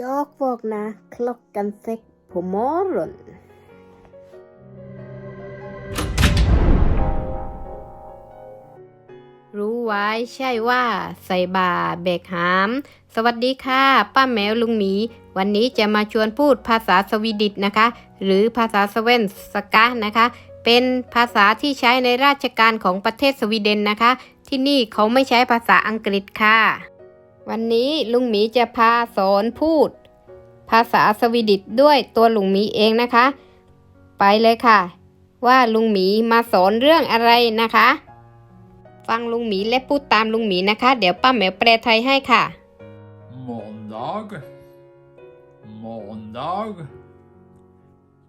Jag vaknade klockan sex på morgonen. รู้ไว้ใช่ว่าใส่บาเบกหาม สวัสดีค่ะ ป้าแมวลุงหมี วันนี้จะมาชวนพูดภาษาสวีดิชนะคะ หรือภาษาสเวนสกานะคะ เป็นภาษาที่ใช้ในราชการของประเทศสวีเดนนะคะ ที่นี่เขาไม่ใช้ภาษาอังกฤษค่ะ วันนี้ลุงหมีจะพาสอนพูด ภาษาสวีดิชด้วยตัวลุงหมีเองนะคะ ไปเลยค่ะ ว่าลุงหมีมาสอนเรื่องอะไรนะคะ ฟังลุงหมีและพูดตามลุงหมีนะคะ เดี๋ยวป้าแมวแปลไทยให้ค่ะ Måndag. Måndag.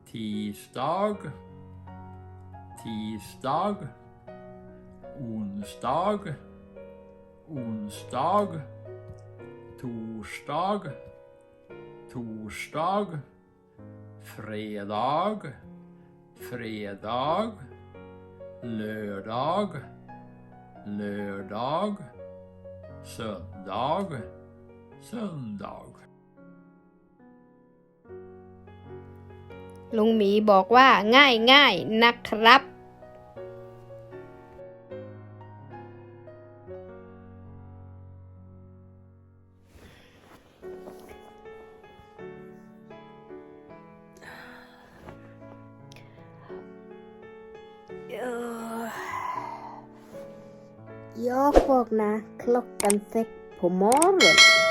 Tisdag. Tisdag. Onsdag. Onsdag. Torsdag. Torsdag. Fredag. Fredag. Lördag. Lördag. Söndag. Söndag. ลุงหมีบอกว่าง่ายง่ายๆนะครับ Jag vaknade klockan sex på morgonen.